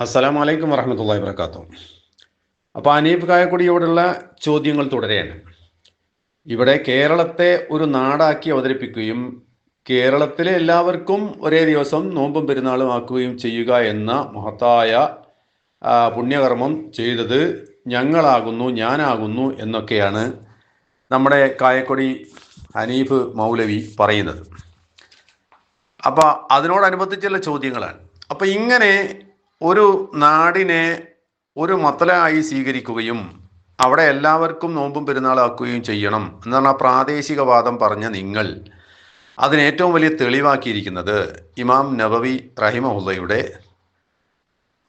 അസ്സലാം വലൈക്കും വറഹമത്തല്ലാ വാത്തു അപ്പോൾ അനീഫ് കായക്കൊടിയോടുള്ള ചോദ്യങ്ങൾ തുടരെയാണ് ഇവിടെ കേരളത്തെ ഒരു നാടാക്കി അവതരിപ്പിക്കുകയും കേരളത്തിലെ എല്ലാവർക്കും ഒരേ ദിവസം നോമ്പും പെരുന്നാളും ആക്കുകയും ചെയ്യുക എന്ന മഹത്തായ പുണ്യകർമ്മം ചെയ്തത് ഞങ്ങളാകുന്നു ഞാനാകുന്നു എന്നൊക്കെയാണ് നമ്മുടെ കായക്കൊടി ഹനീഫ് മൗലവി പറയുന്നത്. അപ്പൊ അതിനോടനുബന്ധിച്ചുള്ള ചോദ്യങ്ങളാണ്. അപ്പൊ ഇങ്ങനെ ഒരു നാടിനെ ഒരു മത്തലായി സ്വീകരിക്കുകയും അവിടെ എല്ലാവർക്കും നോമ്പും പെരുന്നാളാക്കുകയും ചെയ്യണം എന്നാണ് ആ പ്രാദേശികവാദം പറഞ്ഞ നിങ്ങൾ. അതിന് ഏറ്റവും വലിയ തെളിവാക്കിയിരിക്കുന്നത് ഇമാം നബവി റഹിമഹുല്ലയുടെ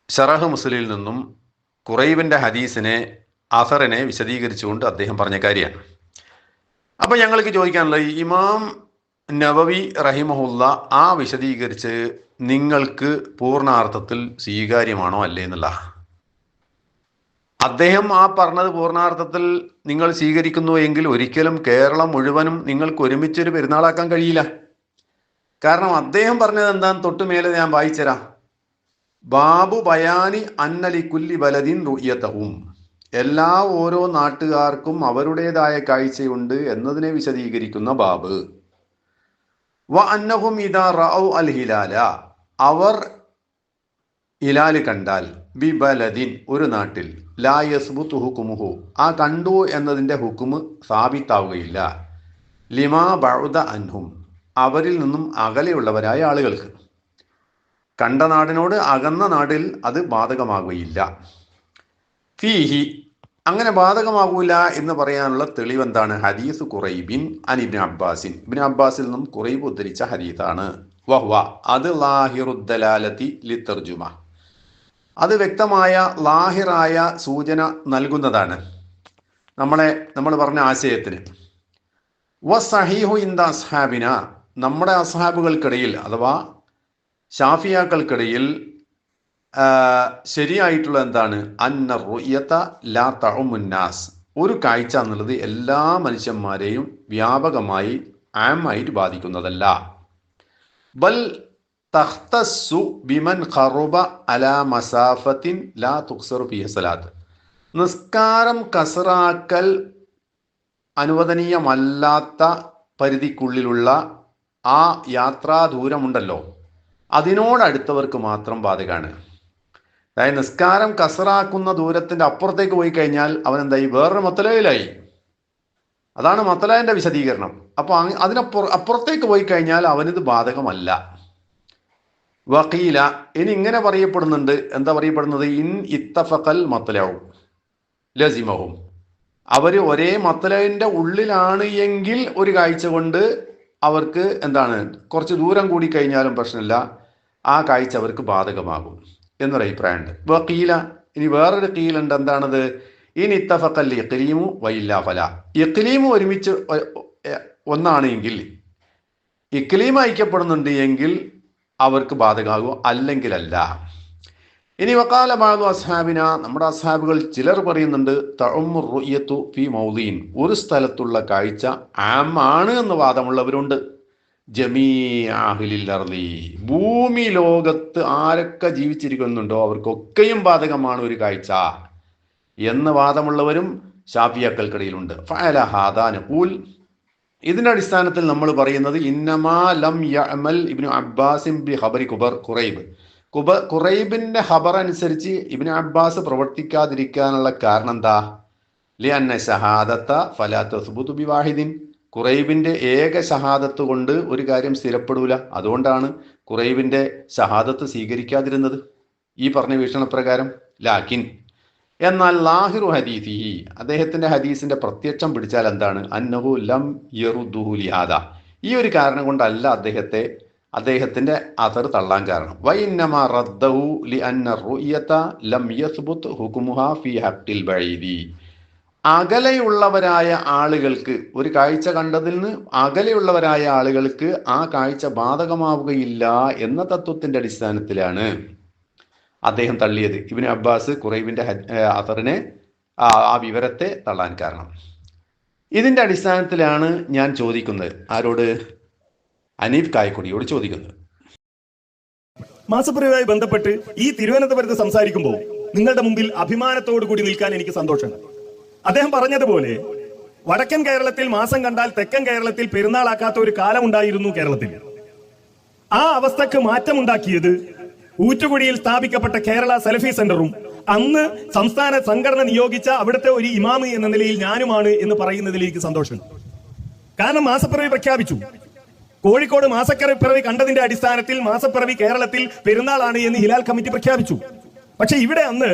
ഷറഹ് മുസ്ലിൽ നിന്നും കുറൈബിന്റെ ഹദീസിനെ അസറിനെ വിശദീകരിച്ചുകൊണ്ട് അദ്ദേഹം പറഞ്ഞ കാര്യമാണ്. അപ്പം ഞങ്ങൾക്ക് ചോദിക്കാനുള്ളത് ഇമാം നബവി റഹിമഹുല്ല ആ വിശദീകരിച്ച് നിങ്ങൾക്ക് പൂർണാർത്ഥത്തിൽ സ്വീകാര്യമാണോ അല്ലേ എന്നുള്ള അദ്ദേഹം ആ പറഞ്ഞത് പൂർണാർത്ഥത്തിൽ നിങ്ങൾ സ്വീകരിക്കുന്നു എങ്കിൽ ഒരിക്കലും കേരളം മുഴുവനും നിങ്ങൾക്ക് ഒരുമിച്ചൊരു പെരുന്നാളാക്കാൻ കഴിയില്ല. കാരണം അദ്ദേഹം പറഞ്ഞത് എന്താന്ന് തൊട്ടുമേലെ ഞാൻ വായിച്ചരാം. ബാബു ബയാനി അന്നലി കുല്ലി ബലദീൻ റുയ്യത്തവും എല്ലാ ഓരോ നാട്ടുകാർക്കും അവരുടേതായ കാഴ്ചയുണ്ട് എന്നതിനെ വിശദീകരിക്കുന്ന ബാബ്. വ അന്നഹും ഇതാ റഔ അൽ ഹിലാല. അവർ ഇലാൽ കണ്ടാൽ ബി ബലദിൻ ഒരു നാട്ടിൽ ലാ യസ്ബുത്ത് ഹുക്കുമുഹു. ആ കണ്ടു എന്നതിന്റെ ഹുക്കുമ് സ്ഥാപിത്താവുകയില്ല ലിമാ ബഴുദ അൻഹും അവരിൽ നിന്നും അകലെയുള്ളവരായ ആളുകൾക്ക്. കണ്ട നാടിനോട് അകന്ന നാടിൽ അത് ബാധകമാകുകയില്ല. ഫീഹി അങ്ങനെ ബാധകമാകൂല എന്ന് പറയാനുള്ള തെളിവെന്താണ്? ഹദീസ് കുറൈബിൻ അനിബിൻ അബ്ബാസിൻ. ഇബിൻ അബ്ബാസിൽ നിന്നും കുറൈബ് ഉദ്ധരിച്ച ഹദീസാണ്. അത് ലാഹിറുദ്ദലാലത്തി ലിത്തർജുമ അത് വ്യക്തമായ ലാഹിറായ സൂചന നൽകുന്നതാണ് നമ്മളെ നമ്മൾ പറഞ്ഞ ആശയത്തിന്. വ സഹീഹു ഇന്ദ അസ്ഹാബിന. നമ്മുടെ അസ്ഹാബുകൾക്കിടയിൽ അഥവാ ഷാഫിയാക്കൾക്കിടയിൽ ശരിയായിട്ടുള്ള എന്താണ്? അന്ന റുയത്ത ലാ തഴുമുന്നാസ് ഒരു കാഴ്ച എന്നുള്ളത് എല്ലാ മനുഷ്യന്മാരെയും വ്യാപകമായി ആമായിട്ട് ബാധിക്കുന്നതല്ല. ബൽ തഖ്തസ്സു ബിമൻ ഖറുബ അലാ മസാഫത്തിൻ ലാ തുക്സറു ഫിഹ സലാത്ത്. നിസ്കാരം കസറാക്കൽ അനുവദനീയമല്ലാത്ത പരിധിക്കുള്ളിലുള്ള ആ യാത്രാ ദൂരമുണ്ടല്ലോ. അതിനോടടുത്തവർക്ക് മാത്രം ബാധകമാണ് അതായത് നിസ്കാരം കസറാക്കുന്ന ദൂരത്തിന്റെ അപ്പുറത്തേക്ക് പോയി കഴിഞ്ഞാൽ അവൻ എന്തായി? വേറൊരു മത്തലയിലായി. അതാണ് മത്തലായന്റെ വിശദീകരണം. അപ്പൊ അതിനപ്പുറ അപ്പുറത്തേക്ക് പോയി കഴിഞ്ഞാൽ അവനിത് ബാധകമല്ല. വക്കീല ഇനി ഇങ്ങനെ പറയപ്പെടുന്നുണ്ട്. എന്താ പറയപ്പെടുന്നത്? ഇൻ ഇത്തഫക്കൽ മത്തലാവും. ലസിമവും അവർ ഒരേ മത്തലവിന്റെ ഉള്ളിലാണ് എങ്കിൽ ഒരു കാഴ്ച കൊണ്ട് അവർക്ക് എന്താണ്? കുറച്ച് ദൂരം കൂടി കഴിഞ്ഞാലും പ്രശ്നമില്ല. ആ കാഴ്ച അവർക്ക് ബാധകമാകും എന്നൊരു അഭിപ്രായമുണ്ട് വക്കീല ഇനി വേറൊരു കീലുണ്ട്. എന്താണത്? ഇനി ഇത്തഫക്കൽ ഇക്ലീമു വൈല്ല ഫല. ഇക്ലീമു ഒരുമിച്ച് ഒന്നാണ് എങ്കിൽ ഇക്ലീം ഐക്യപ്പെടുന്നുണ്ട് എങ്കിൽ അവർക്ക് ബാധകമാകും അല്ലെങ്കിലല്ല. ഇനി വക്കാല ബാദു അസ്ഹാബിന നമ്മുടെ അസ്ഹാബുകൾ ചിലർ പറയുന്നുണ്ട് തഴമുറുയ്യത്തു റുയ്യത്തു ഫി മൗദീൻ. ഒരു സ്ഥലത്തുള്ള കാഴ്ച ആമാണ് എന്ന് വാദമുള്ളവരുണ്ട്. അർളി ഭൂമി ലോകത്ത് ആരൊക്കെ ജീവിച്ചിരിക്കുന്നുണ്ടോ അവർക്കൊക്കെയും ബാധകമാണ് ഒരു കാഴ്ച. എന്ന് വാദമുള്ളവരും ഷാഫിയാക്കൾക്കിടയിലുണ്ട് ഫഅല ഹാദാന ഊൽ. ഇതിന്റെ അടിസ്ഥാനത്തിൽ നമ്മൾ പറയുന്നത് ഇന്നമാ ലം യഅമൽ ഇബ്നു അബ്ബാസിൻ ബി ഖബറി കുബർ ഖുറൈബ്. കുബ കുറൈബിന്റെ ഖബർ അനുസരിച്ച് ഇബ്നു അബ്ബാസ് പ്രവർത്തിക്കാതിരിക്കാനുള്ള കാരണം എന്താ? ലിയന്ന ഷഹാദത്ത ഫലാ ബി വാഹിദിൻ. ഏക ഷഹാദത്ത് കൊണ്ട് ഒരു കാര്യം സ്ഥിരപ്പെടൂല. അതുകൊണ്ടാണ് കുറൈബിന്റെ ഷഹാദത്ത് സ്വീകരിക്കാതിരുന്നത്. ഈ പറഞ്ഞ വീക്ഷണപ്രകാരം. ലാക്കിൻ എന്നാൽ ലാഹിറു ഹദീസിഹി അദ്ദേഹത്തിന്റെ ഹദീസിന്റെ പ്രത്യക്ഷം പിടിച്ചാൽ എന്താണ്? അന്നഹു ലം യറുദുഹുലിയാദ ഈ ഒരു കാരണം കൊണ്ടല്ല അദ്ദേഹത്തെ അദ്ദേഹത്തിന്റെ അതർ തള്ളാൻ കാരണം. വൈന്നമ റദ്ദഹു ലി അന്ന റുയത ലം യസ്ബുത് ഹുക്മുഹ ഫി ഹഖിൽ ബഈദി. അകലെയുള്ളവരായ ആളുകൾക്ക് ഒരു കാഴ്ച കണ്ടതിൽ നിന്ന് അകലെയുള്ളവരായ ആളുകൾക്ക് ആ കാഴ്ച ബാധകമാവുകയില്ല എന്ന തത്വത്തിന്റെ അടിസ്ഥാനത്തിലാണ് അദ്ദേഹം തള്ളിയത്. ഇബിന് അബ്ബാസ് കുറൈബിന്റെ അസറിനെ ആ വിവരത്തെ തള്ളാൻ കാരണം. ഇതിന്റെ അടിസ്ഥാനത്തിലാണ് ഞാൻ ചോദിക്കുന്നത്. ആരോട്? അനീഫ് കായക്കുടിയോട് ചോദിക്കുന്നത്. മാസപ്പിറവിയുമായി ബന്ധപ്പെട്ട് ഈ തിരുവനന്തപുരത്ത് സംസാരിക്കുമ്പോൾ നിങ്ങളുടെ മുമ്പിൽ അഭിമാനത്തോടു കൂടി നിൽക്കാൻ എനിക്ക് സന്തോഷമുണ്ട്. അദ്ദേഹം പറഞ്ഞതുപോലെ വടക്കൻ കേരളത്തിൽ മാസം കണ്ടാൽ തെക്കൻ കേരളത്തിൽ പെരുന്നാളാക്കാത്ത ഒരു കാലമുണ്ടായിരുന്നു കേരളത്തിൽ. ആ അവസ്ഥക്ക് മാറ്റമുണ്ടാക്കിയത് ഊറ്റുകുടിയിൽ സ്ഥാപിക്കപ്പെട്ട കേരള സെലഫി സെന്ററും അന്ന് സംസ്ഥാന സംഘടന നിയോഗിച്ച അവിടുത്തെ ഒരു ഇമാമ് എന്ന നിലയിൽ ഞാനുമാണ് എന്ന് പറയുന്നതിൽ എനിക്ക് സന്തോഷമുണ്ട് കാരണം മാസപ്പിറവി പ്രഖ്യാപിച്ചു. കോഴിക്കോട് മാസക്കരപ്പിറവി കണ്ടതിന്റെ അടിസ്ഥാനത്തിൽ മാസപ്പിറവി കേരളത്തിൽ പെരുന്നാളാണ് എന്ന് ഹിലാൽ കമ്മിറ്റി പ്രഖ്യാപിച്ചു. പക്ഷെ ഇവിടെ അന്ന്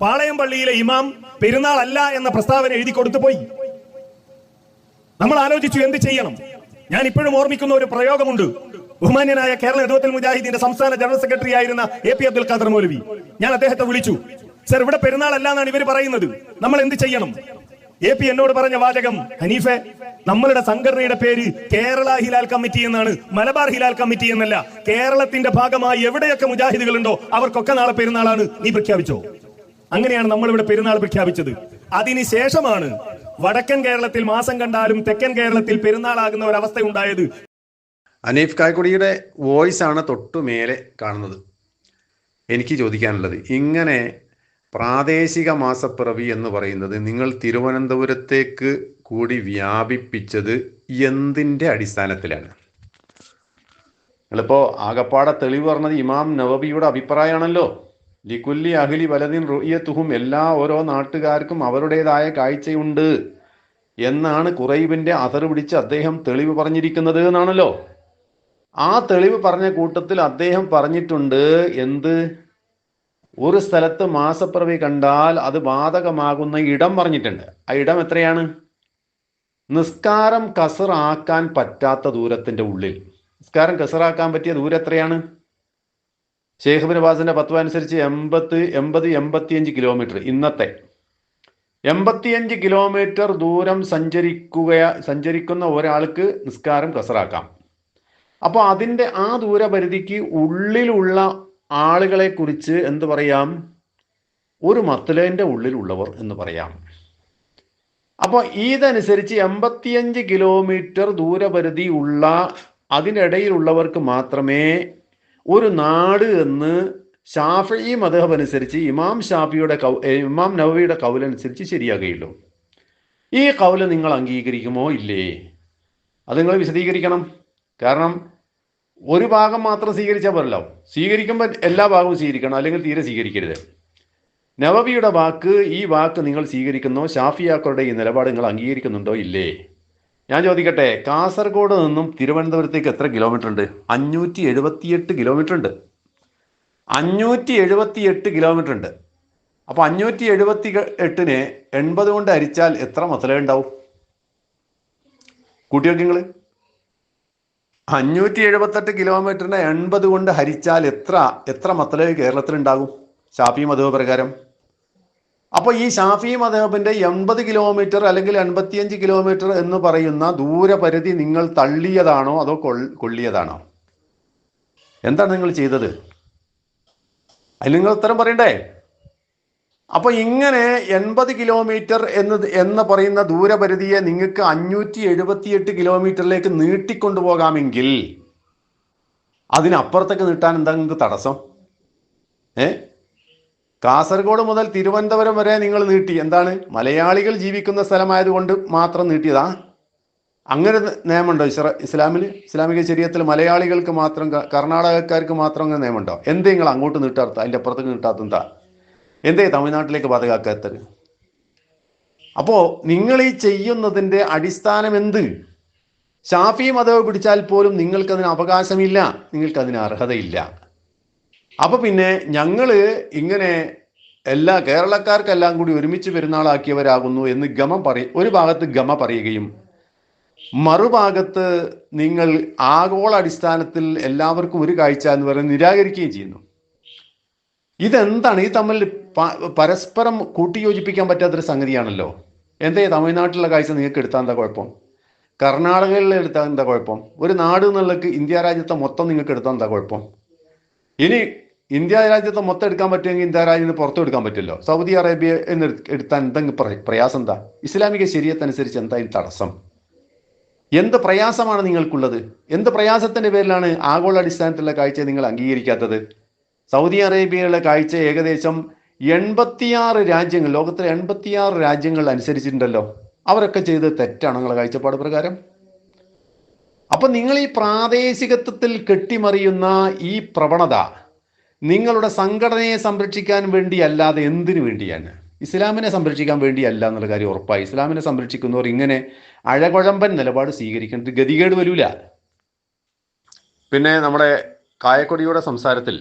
പാളയം പള്ളിയിലെ ഇമാം പെരുന്നാൾ അല്ല എന്ന പ്രസ്താവന എഴുതി കൊടുത്തു പോയി. നമ്മൾ ആലോചിച്ചു എന്ത് ചെയ്യണം? ഞാൻ ഇപ്പോഴും ഓർമ്മിക്കുന്ന ഒരു പ്രയോഗമുണ്ട്. ബഹുമാന്യനായ കേരള ഇടവത്തിൽ മുജാഹിദിന്റെ സംസ്ഥാന ജനറൽ സെക്രട്ടറി ആയിരുന്ന എ പി അബ്ദുൽ ഖാദർ മൗലവി. ഞാൻ അദ്ദേഹത്തെ വിളിച്ചു. സർ ഇവിടെ പെരുന്നാൾ അല്ല എന്നാണ് ഇവർ പറയുന്നത്. നമ്മൾ എന്ത് ചെയ്യണം? എ പി എന്നോട് പറഞ്ഞ വാചകം ഹനീഫെ നമ്മളുടെ സംഘടനയുടെ പേര് കേരള ഹിലാൽ കമ്മിറ്റി എന്നാണ്. മലബാർ ഹിലാൽ കമ്മിറ്റി എന്നല്ല. കേരളത്തിന്റെ ഭാഗമായി എവിടെയൊക്കെ മുജാഹിദുകളുണ്ടോ അവർക്കൊക്കെ നാളെ പെരുന്നാളാണ്. നീ പ്രഖ്യാപിച്ചോ? അങ്ങനെയാണ് നമ്മൾ ഇവിടെ പെരുന്നാൾ പ്രഖ്യാപിച്ചത്. അതിനുശേഷമാണ് വടക്കൻ കേരളത്തിൽ മാസം കണ്ടാലും തെക്കൻ കേരളത്തിൽ പെരുന്നാളാകുന്ന ഒരു അവസ്ഥ ഉണ്ടായത്. അനീഫ് കായ്ക്കുടിയുടെ വോയിസ് ആണ് തൊട്ടു മേലെ കാണുന്നത്. എനിക്ക് ചോദിക്കാനുള്ളത് ഇങ്ങനെ പ്രാദേശിക മാസപ്പിറവി എന്ന് പറയുന്നത് നിങ്ങൾ തിരുവനന്തപുരത്തേക്ക് കൂടി വ്യാപിപ്പിച്ചത് എന്തിന്റെ അടിസ്ഥാനത്തിലാണ്? നിങ്ങളിപ്പോൾ ആകപ്പാടെ തെളിവ് പറഞ്ഞത് ഇമാം നവബിയുടെ അഭിപ്രായമാണല്ലോ. ലിക്കുല്ലി അഹ്ലി വലതിൻ റുയ്യത്തുഹും എല്ലാ ഓരോ നാട്ടുകാർക്കും അവരുടേതായ കാഴ്ചയുണ്ട് എന്നാണ് കുറൈബിന്റെ അതർ പിടിച്ച് അദ്ദേഹം തെളിവ് പറഞ്ഞിരിക്കുന്നത് എന്നാണല്ലോ. ആ തെളിവ് പറഞ്ഞ കൂട്ടത്തിൽ അദ്ദേഹം പറഞ്ഞിട്ടുണ്ട് എന്ത്? ഒരു സ്ഥലത്ത് മാസപ്പിറവി കണ്ടാൽ അത് ബാധകമാകുന്ന ഇടം പറഞ്ഞിട്ടുണ്ട്. ആ ഇടം എത്രയാണ്? നിസ്കാരം കസറാക്കാൻ പറ്റാത്ത ദൂരത്തിന്റെ ഉള്ളിൽ. നിസ്കാരം കസറാക്കാൻ പറ്റിയ ദൂരം എത്രയാണ്? ഷെയ്ഖ് ബിൻ ബാസിന്റെ പത്വ അനുസരിച്ച് എൺപത് എൺപത് എൺപത്തിയഞ്ച് കിലോമീറ്റർ ഇന്നത്തെ. എൺപത്തിയഞ്ച് കിലോമീറ്റർ ദൂരം സഞ്ചരിക്കുക സഞ്ചരിക്കുന്ന ഒരാൾക്ക് നിസ്കാരം കസറാക്കാം. അപ്പോൾ അതിന്റെ ആ ദൂരപരിധിക്ക് ഉള്ളിലുള്ള ആളുകളെ കുറിച്ച് എന്ത് പറയാം? ഒരു മത്തലേന്റെ ഉള്ളിലുള്ളവർ എന്ന് പറയാം. അപ്പോൾ ഇതനുസരിച്ച് എൺപത്തിയഞ്ച് കിലോമീറ്റർ ദൂരപരിധി ഉള്ള അതിനിടയിലുള്ളവർക്ക് മാത്രമേ ഒരു നാട് എന്ന് ഷാഫി മതഹബ് അനുസരിച്ച് ഇമാം ഷാഫിയുടെ കൗ ഇമാം നവവിയുടെ കൗലനുസരിച്ച് ശരിയാകുകയുള്ളൂ. ഈ കൗല നിങ്ങൾ അംഗീകരിക്കുമോ ഇല്ലേ? അത് നിങ്ങൾ വിശദീകരിക്കണം. കാരണം ഒരു ഭാഗം മാത്രം സ്വീകരിച്ചാൽ പോരല്ലോ. സ്വീകരിക്കുമ്പോൾ എല്ലാ ഭാഗവും സ്വീകരിക്കണം അല്ലെങ്കിൽ തീരെ സ്വീകരിക്കരുത്. നവബിയുടെ വാക്ക് ഈ വാക്ക് നിങ്ങൾ സ്വീകരിക്കുന്നോ ഷാഫിയാക്കളുടെ ഈ നിലപാട് നിങ്ങൾ അംഗീകരിക്കുന്നുണ്ടോ ഇല്ലേ? ഞാൻ ചോദിക്കട്ടെ കാസർഗോഡ് നിന്നും തിരുവനന്തപുരത്തേക്ക് എത്ര കിലോമീറ്റർ ഉണ്ട് അഞ്ഞൂറ്റി എഴുപത്തിയെട്ട് കിലോമീറ്റർ ഉണ്ട് അഞ്ഞൂറ്റി എഴുപത്തി എട്ട് കിലോമീറ്റർ ഉണ്ട് അപ്പൊ അഞ്ഞൂറ്റി എഴുപത്തി എട്ടിന് എൺപത് കൊണ്ട് അരിച്ചാൽ എത്ര മസല ഉണ്ടാവും കൂട്ടിയൊക്കെ നിങ്ങൾ അഞ്ഞൂറ്റി എഴുപത്തെട്ട് കിലോമീറ്ററിനെ എൺപത് കൊണ്ട് ഹരിച്ചാൽ എത്ര എത്ര മത്തലവ് കേരളത്തിൽ ഉണ്ടാകും ഷാഫി മതവ് പ്രകാരം. അപ്പോൾ ഈ ഷാഫി മതബിന്റെ എൺപത് കിലോമീറ്റർ അല്ലെങ്കിൽ എൺപത്തിയഞ്ച് കിലോമീറ്റർ എന്ന് പറയുന്ന ദൂരപരിധി നിങ്ങൾ തള്ളിയതാണോ അതോ കൊള്ളിയതാണോ? എന്താണ് നിങ്ങൾ ചെയ്തത്? അതിൽ നിങ്ങൾ ഉത്തരം പറയണ്ടേ? അപ്പൊ ഇങ്ങനെ എൺപത് കിലോമീറ്റർ എന്ന് എന്ന് പറയുന്ന ദൂരപരിധിയെ നിങ്ങൾക്ക് അഞ്ഞൂറ്റി എഴുപത്തിയെട്ട് കിലോമീറ്ററിലേക്ക് നീട്ടിക്കൊണ്ടുപോകാമെങ്കിൽ അതിനപ്പുറത്തേക്ക് നീട്ടാൻ എന്താ നിങ്ങൾക്ക് തടസ്സം? ഏ? കാസർഗോഡ് മുതൽ തിരുവനന്തപുരം വരെ നിങ്ങൾ നീട്ടി. എന്താണ്? മലയാളികൾ ജീവിക്കുന്ന സ്ഥലമായതുകൊണ്ട് മാത്രം നീട്ടിയതാ. അങ്ങനെ നിയമമുണ്ടോ ഇസ്ര ഇസ്ലാമിൽ ഇസ്ലാമിക ശരീരത്തിൽ മലയാളികൾക്ക് മാത്രം കർണാടകക്കാർക്ക് മാത്രം അങ്ങനെ നിയമമുണ്ടോ? എന്ത് നിങ്ങൾ അങ്ങോട്ട് നീട്ടാത്ത അതിന്റെ അപ്പുറത്തേക്ക് നീട്ടാത്ത എന്താ തമിഴ്നാട്ടിലേക്ക് ബാധകാക്കാത്തത്? അപ്പോ നിങ്ങൾ ഈ ചെയ്യുന്നതിന്റെ അടിസ്ഥാനം എന്ത്? ഷാഫി മതവ് പിടിച്ചാൽ പോലും നിങ്ങൾക്ക് അതിന് അവകാശമില്ല നിങ്ങൾക്ക് അതിന് അർഹതയില്ല. അപ്പൊ പിന്നെ ഞങ്ങൾ ഇങ്ങനെ എല്ലാ കേരളക്കാർക്കെല്ലാം കൂടി ഒരുമിച്ച് പെരുന്നാളാക്കിയവരാകുന്നു എന്ന് ഗമ പറ ഒരു ഭാഗത്ത് ഗമ പറയുകയും മറുഭാഗത്ത് നിങ്ങൾ ആഗോള അടിസ്ഥാനത്തിൽ എല്ലാവർക്കും ഒരു കാഴ്ച എന്ന് പറഞ്ഞ് നിരാകരിക്കുകയും ചെയ്യുന്നു. ഇതെന്താണ്? ഈ തമ്മിൽ പരസ്പരം കൂട്ടിയോജിപ്പിക്കാൻ പറ്റാത്തൊരു സംഗതിയാണല്ലോ. എന്തേ തമിഴ്നാട്ടിലുള്ള കാഴ്ച നിങ്ങൾക്ക് എടുത്താൽ എന്താ കുഴപ്പം? കർണാടകയിൽ എടുത്താൽ എന്താ കുഴപ്പം? ഒരു നാട് എന്നുള്ളത് ഇന്ത്യ രാജ്യത്തെ മൊത്തം നിങ്ങൾക്ക് എടുത്താൽ എന്താ കുഴപ്പം? ഇനി ഇന്ത്യ രാജ്യത്തെ മൊത്തം എടുക്കാൻ പറ്റുമെങ്കിൽ ഇന്ത്യ രാജ്യത്തിന് പുറത്തു എടുക്കാൻ പറ്റില്ലോ സൗദി അറേബ്യ എന്ന് എടു- എടുത്താൽ എന്തെങ്കിലും പ്ര- പ്രയാസം എന്താ? ഇസ്ലാമിക ശരീരത്തനുസരിച്ച് എന്താ തടസ്സം? എന്ത് പ്രയാസമാണ് നിങ്ങൾക്കുള്ളത്? എന്ത് പ്രയാസത്തിന്റെ പേരിലാണ് ആഗോള അടിസ്ഥാനത്തിലുള്ള കാഴ്ച നിങ്ങൾ അംഗീകരിക്കാത്തത്? സൗദി അറേബ്യയിലെ കാഴ്ച ഏകദേശം എൺപത്തിയാറ് രാജ്യങ്ങൾ ലോകത്തിലെ എൺപത്തിയാറ് രാജ്യങ്ങൾ അനുസരിച്ചിട്ടുണ്ടല്ലോ. അവരൊക്കെ ചെയ്ത് തെറ്റാണ് നിങ്ങളുടെ കാഴ്ചപ്പാട് പ്രകാരം? അപ്പൊ നിങ്ങൾ ഈ പ്രാദേശികത്വത്തിൽ കെട്ടിമറിയുന്ന ഈ പ്രവണത നിങ്ങളുടെ സംഘടനയെ സംരക്ഷിക്കാൻ വേണ്ടി അല്ലാതെ എന്തിനു വേണ്ടിയാണ്? ഇസ്ലാമിനെ സംരക്ഷിക്കാൻ വേണ്ടിയല്ല എന്നുള്ള കാര്യം ഉറപ്പായി. ഇസ്ലാമിനെ സംരക്ഷിക്കുന്നവർ ഇങ്ങനെ അഴകുഴമ്പൻ നിലപാട് സ്വീകരിക്കേണ്ട ഗതികേട് വരൂല. പിന്നെ നമ്മുടെ കായക്കൊടിയുടെ സംസാരത്തിൽ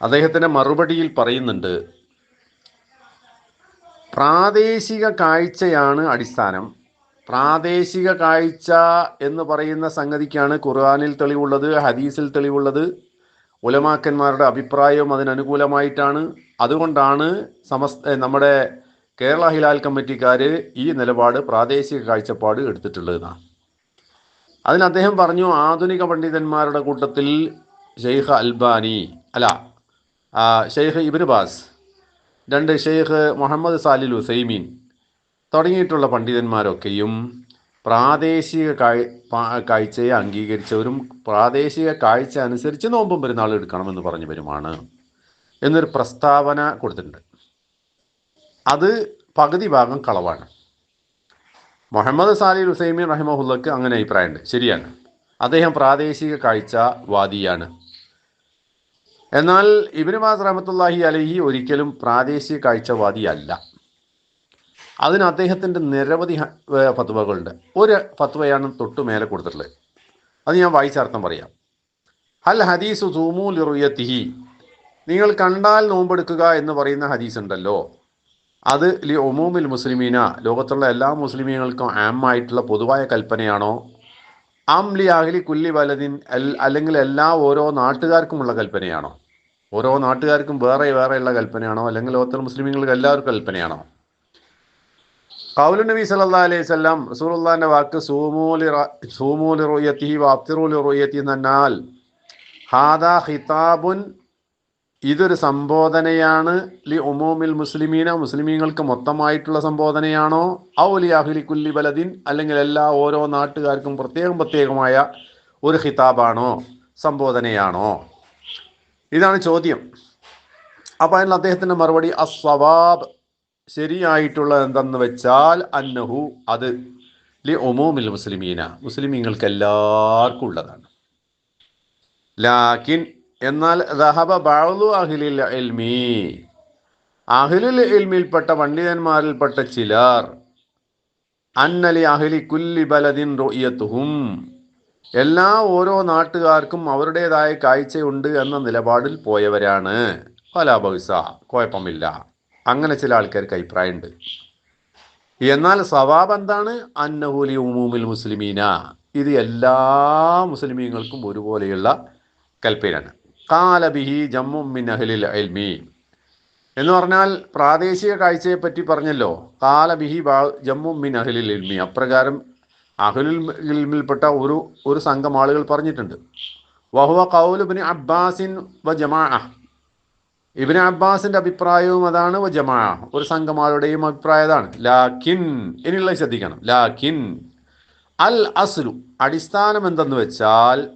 അദ്ദേഹത്തിന്റെ മറുപടിയിൽ പറയുന്നുണ്ട് പ്രാദേശിക കാഴ്ചയാണ് അടിസ്ഥാനം. പ്രാദേശിക കാഴ്ച എന്ന് പറയുന്ന സംഗതിക്കാണ് ഖുർആാനിൽ തെളിവുള്ളത് ഹദീസിൽ തെളിവുള്ളത്. ഉലമാക്കന്മാരുടെ അഭിപ്രായവും അതിനനുകൂലമായിട്ടാണ് അതുകൊണ്ടാണ് സമസ്ത നമ്മുടെ കേരള ഹിലാൽ കമ്മിറ്റിക്കാര് ഈ നിലപാട് പ്രാദേശിക കാഴ്ചപ്പാട് എടുത്തിട്ടുള്ളതെന്നാണ് അതിന് അദ്ദേഹം പറഞ്ഞു ആധുനിക പണ്ഡിതന്മാരുടെ കൂട്ടത്തിൽ ഷെയ്ഖ് അൽബാനി അല്ല ഷെയ്ഖ് ഇബ്നു ബാസ് രണ്ട് ഷെയ്ഖ് മുഹമ്മദ് സാലിൽ ഹുസൈമീൻ തുടങ്ങിയിട്ടുള്ള പണ്ഡിതന്മാരൊക്കെയും പ്രാദേശിക കാഴ്- കാഴ്ചയെ അംഗീകരിച്ചവരും പ്രാദേശിക കാഴ്ച അനുസരിച്ച് നോമ്പും പെരുന്നാൾ എടുക്കണമെന്ന് പറഞ്ഞു വരുമാണ് എന്നൊരു പ്രസ്താവന കൊടുത്തിട്ടുണ്ട്. അത് പകുതി ഭാഗം കളവാണ്. മുഹമ്മദ് സാലിൽ ഹുസൈമീൻ റഹിമഹുല്ലക്ക് അങ്ങനെ അഭിപ്രായമുണ്ട്. ശരിയാണ്. അദ്ദേഹം പ്രാദേശിക കാഴ്ച വാദിയാണ്. എന്നാൽ ഇബിന് മാസ് റഹമത്തുല്ലാഹി അലഹി ഒരിക്കലും പ്രാദേശിക കാഴ്ചവാദിയല്ല. അതിന് അദ്ദേഹത്തിന്റെ നിരവധി ഫത്വകളുണ്ട്. ഒരു ഫത്വയാണ് തൊട്ടു മേലെ കൊടുത്തിട്ടുള്ളത്. അത് ഞാൻ വായിച്ചർത്ഥം പറയാം. ഹൽ ഹദീസു സൂമു നിങ്ങൾ കണ്ടാൽ നോമ്പെടുക്കുക എന്ന് പറയുന്ന ഹദീസ് ഉണ്ടല്ലോ അത് ലി ഒമൂമിൽ മുസ്ലിമീന ലോകത്തുള്ള എല്ലാ മുസ്ലിമീങ്ങൾക്കും ആമായിട്ടുള്ള പൊതുവായ കൽപ്പനയാണോ? അം ലി അഹ്ലി കുല്ലി വലദിൻ അൽ- അല്ലെങ്കിൽ എല്ലാ ഓരോ നാട്ടുകാർക്കുമുള്ള കൽപ്പനയാണോ? ഓരോ നാട്ടുകാർക്കും വേറെ വേറെയുള്ള കൽപ്പനയാണോ? അല്ലെങ്കിൽ ഓത്തർ മുസ്ലിമീങ്ങൾക്ക് എല്ലാവർക്കും കൽപ്പനയാണോ? കൗലു നബി സല്ലാ അലൈഹി സ്വല്ലാം റസൂലുള്ളാഹിന്റെ വാക്ക് സൂമൂലി സൂമൂലി റോയത്തി വാപ്തിറൂലി റോയത്തി എന്നാൽ ഹാദാ ഖിതാബുൻ ഇതൊരു സംബോധനയാണ് ലി ഒമോമിൽ മുസ്ലിമീന മുസ്ലിമീങ്ങൾക്ക് മൊത്തമായിട്ടുള്ള സംബോധനയാണോ? ഔലി അഹ്ലി കുല്ലി ബലദിൻ അല്ലെങ്കിൽ എല്ലാ ഓരോ നാട്ടുകാർക്കും പ്രത്യേകം പ്രത്യേകമായ ഒരു ഹിതാബാണോ സംബോധനയാണോ? ഇതാണ് ചോദ്യം. അപ്പൊ അതിൽ അദ്ദേഹത്തിന്റെ മറുപടി അസ്വവാബ് ശരിയായിട്ടുള്ള എന്തെന്ന് വെച്ചാൽ അന്നഹു അത് ലി ഒമോമിൽ മുസ്ലിമീന മുസ്ലിമീങ്ങൾക്ക് എല്ലാവർക്കും ഉള്ളതാണ്. ലാക്കിൻ എന്നാൽ ദഹബ ബാളു അഹിലിൽ എൽമി അഹ്ലുൽ ഇൽമിൽപ്പെട്ട പണ്ഡിതന്മാരിൽപ്പെട്ട ചിലർ അന്നലി അഹിലി കുല്ലി ബലദിൻ റൊയ്യത്തുഹും എല്ലാ ഓരോ നാട്ടുകാർക്കും അവരുടേതായ കാഴ്ചയുണ്ട് എന്ന നിലപാടിൽ പോയവരാണ് പല ബൗസ കുഴപ്പമില്ല. അങ്ങനെ ചില ആൾക്കാർക്ക് അഭിപ്രായമുണ്ട്. എന്നാൽ സവാബ് എന്താണ്? അന്നഹുലി ഉമൂമിൽ മുസ്ലിമീന. ഇത് എല്ലാ മുസ്ലിമീങ്ങൾക്കും ഒരുപോലെയുള്ള കൽപ്പനയാണ് കാലബിഹി ജമ്മു മിൻ അഹ്ലിൽ ഇൽമി. എന്ന് പറഞ്ഞാൽ പ്രാദേശിക കാഴ്ചയെ പറ്റി പറഞ്ഞല്ലോ. കാലബിഹി ജമ്മു മിൻ അഹ്ലിൽ ഇൽമി. അപ്രകാരം അഹ്ലുൽ ഇൽമിൽപ്പെട്ട ഒരു ഒരു സംഘം ആളുകൾ പറഞ്ഞിട്ടുണ്ട്. വഹുവ കൗലുബിന് അബ്ബാസിൻ വ ജമാ ഇബിന് അബ്ബാസിന്റെ അഭിപ്രായവും അതാണ് വ ജമാ ഒരു സംഘം ആളുടെയും അഭിപ്രായം അതാണ്. ലാഖിൻ ഇനിയുള്ള ശ്രദ്ധിക്കണം. ലാഖിൻ അൽ അസ്ലു. അടിസ്ഥാനം എന്തെന്ന് വെച്ചാൽ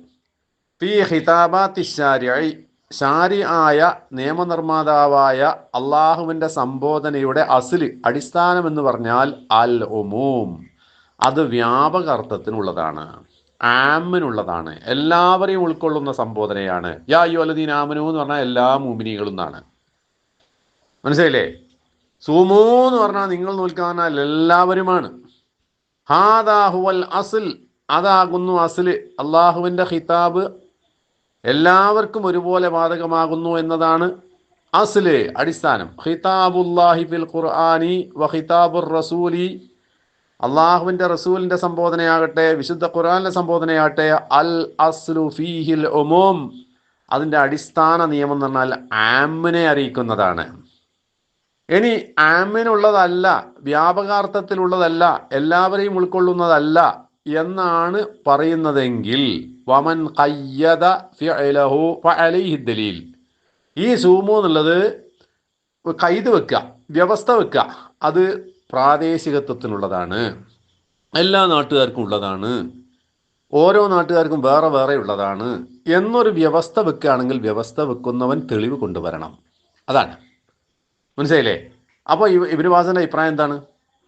ഫി ഹിതാബാത്തി ഷാരിഇ ഷാരി ആയ നിയമനിർമ്മാതാവായ അള്ളാഹുവിന്റെ സംബോധനയുടെ അസിൽ അടിസ്ഥാനം എന്ന് പറഞ്ഞാൽ അൽ ഒമൂം അത് വ്യാപക അർത്ഥത്തിനുള്ളതാണ്. ആമിനുള്ളതാണ്. എല്ലാവരെയും ഉൾക്കൊള്ളുന്ന സംബോധനയാണ്. യാ യു അലദീൻ ആമനു എന്ന് പറഞ്ഞാൽ എല്ലാ മൂമിനികളും എന്നാണ്. മനസ്സിലായില്ലേ? സുമോ എന്ന് പറഞ്ഞാൽ നിങ്ങൾ നോക്കാൻ എല്ലാവരുമാണ്. ഹാദാഹുവൽ അസിൽ അതാകുന്നു അസിൽ അള്ളാഹുവിന്റെ ഖിതാബ് എല്ലാവർക്കും ഒരുപോലെ ബാധകമാകുന്നു എന്നതാണ് അസ്ല് അടിസ്ഥാനം. ഖിതാബുല്ലാഹി ഫിൽ ഖുർആനി വ ഖിതാബുർ റസൂലി. അള്ളാഹുവിന്റെ റസൂലിന്റെ സംബോധനയാകട്ടെ വിശുദ്ധ ഖുർആനിന്റെ സംബോധനയാകട്ടെ അൽ അസ്ലു ഫീഹിൽ ഒമോം അതിന്റെ അടിസ്ഥാന നിയമം എന്ന് പറഞ്ഞാൽ ആമിനെ അറിയിക്കുന്നതാണ്. ഇനി ആമിനുള്ളതല്ല വ്യാപകാർത്ഥത്തിലുള്ളതല്ല എല്ലാവരെയും ഉൾക്കൊള്ളുന്നതല്ല എന്നാണ് പറയുന്നതെങ്കിൽ വമൻ കയ്യത ഫിഅലഹു ഫഅലൈഹി ദലീൽ. ഈ സൂമു എന്നുള്ളത് കൈത് വെക്കുക വ്യവസ്ഥ വെക്കുക അത് പ്രാദേശികത്വത്തിനുള്ളതാണ്. എല്ലാ നാട്ടുകാർക്കും ഉള്ളതാണ്. ഓരോ നാട്ടുകാർക്കും വേറെ വേറെ ഉള്ളതാണ്. എന്നൊരു വ്യവസ്ഥ വെക്കുകയാണെങ്കിൽ വ്യവസ്ഥ വെക്കുന്നവൻ തെളിവ് കൊണ്ടുവരണം. അതാണ്. മനസ്സിലായില്ലേ? അപ്പോൾ ഇബിന് വാസന്റെ അഭിപ്രായം എന്താണ്?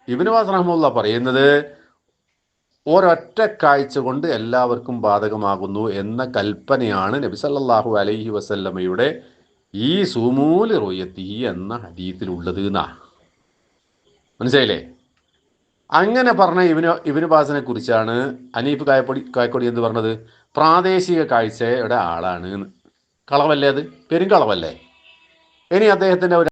ഇബിന് വാസൻ റഹ്മുള്ള പറയുന്നത് ഒരൊറ്റ കാഴ്ച കൊണ്ട് എല്ലാവർക്കും ബാധകമാകുന്നു എന്ന കൽപ്പനയാണ് നബി സല്ലല്ലാഹു അലൈഹി വസല്ലമയുടെ ഈ സുമൂൽ റൊയ്യത്തി എന്ന ഹദീത്തിലുള്ളത് എന്നാ മനസ്സിലായില്ലേ? അങ്ങനെ പറഞ്ഞ ഇവന് ഇവന് ബാസിനെ കുറിച്ചാണ് അനീഫ് കായപ്പൊടി കായക്കൊടി എന്ന് പറഞ്ഞത്? പ്രാദേശിക കാഴ്ചയുടെ ആളാണ് കളവല്ലേ അത്? പെരും കളവല്ലേ ഇനി അദ്ദേഹത്തിന്റെ ഒരു